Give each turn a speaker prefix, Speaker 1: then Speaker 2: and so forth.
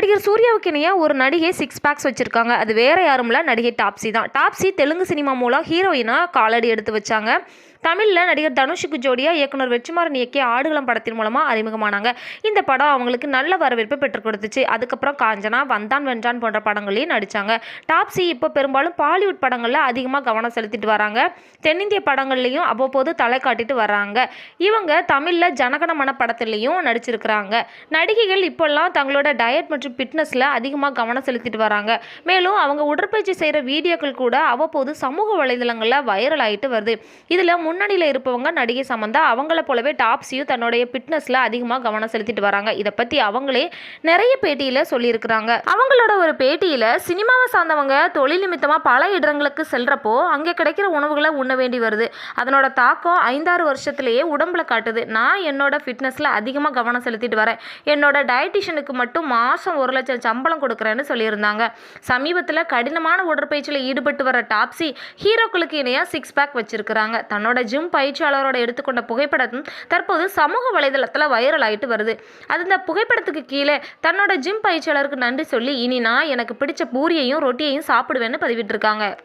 Speaker 1: நடிகர் சூர்யாவுக்கு இணைய ஒரு நடிகை சிக்ஸ் பேக்ஸ் வச்சுருக்காங்க. அது வேறு யாரும் இல்லை நடிகை டாப்ஸி தான். டாப்ஸி தெலுங்கு சினிமா மூலம் ஹீரோயினா காலடி எடுத்து வச்சாங்க. தமிழில் நடிகர் தனுஷுக்கு ஜோடியாக இயக்குனர் வெற்றிமாறன் இயக்கிய ஆடுகளம் படத்தின் மூலமாக அறிமுகமானாங்க. இந்த படம் அவங்களுக்கு நல்ல வரவேற்பு பெற்றுக் கொடுத்துச்சு. அதுக்கப்புறம் காஞ்சனா வந்தான் வென்றான் போன்ற படங்களையும் நடித்தாங்க டாப்ஸி இப்போ பெரும்பாலும் பாலிவுட் படங்களில் அதிகமாக கவனம் செலுத்திட்டு வராங்க. தென்னிந்திய படங்கள்லையும் அவ்வப்போது தலை காட்டிட்டு வராங்க. இவங்க தமிழில் ஜனகணமன படத்துலையும் நடிச்சிருக்கிறாங்க. நடிகைகள் இப்போல்லாம் தங்களோட டயட் மற்றும் ஃபிட்னஸில் அதிகமாக கவனம் செலுத்திட்டு வராங்க. மேலும் அவங்க உடற்பயிற்சி செய்கிற வீடியோக்கள் கூட அவ்வப்போது சமூக வலைதளங்களில் வைரல் ஆகிட்டு வருது. இதில் முன்னணியில் இருப்பவங்க நடிகை சமந்தா அவங்கள போலவே டாப்ஸியும் தன்னுடைய ஃபிட்னஸில் அதிகமாக கவனம் செலுத்திட்டு வராங்க. இதை பற்றி அவங்களே நிறைய பேட்டியில் சொல்லியிருக்கிறாங்க. அவங்களோட ஒரு பேட்டியில் சினிமாவை சார்ந்தவங்க தொழில் நிமித்தமாக பல இடங்களுக்கு செல்றப்போ அங்கே கிடைக்கிற உணவுகளை உண்ண வேண்டி வருது. அதனோட தாக்கம் ஐந்தாறு வருஷத்துலேயே உடம்புல காட்டுது. நான் என்னோட ஃபிட்னஸில் அதிகமாக கவனம் செலுத்திட்டு வரேன். என்னோட டயட்டிஷியனுக்கு மட்டும் மாதம் ஒரு லட்சம் சம்பளம் கொடுக்குறேன்னு சொல்லியிருந்தாங்க. சமீபத்தில் கடினமான உடற்பயிற்சியில் ஈடுபட்டு வர டாப்ஸி ஹீரோக்களுக்கு இணையாக சிக்ஸ் பேக் வச்சிருக்கிறாங்க. தன்னோட ஜிம் பயிற்சியாளரோட எடுத்துக்கொண்ட புகைப்படம் தற்போது சமூக வலைதளத்தில் வைரல் ஆகிட்டு வருது. அது இந்த புகைப்படத்துக்கு கீழே தன்னோட ஜிம் பயிற்சியாளருக்கு நன்றி சொல்லி இனி நான் எனக்கு பிடிச்ச பூரியையும் ரொட்டியையும் சாப்பிடுவேன்னு பதிவிட்டிருக்காங்க.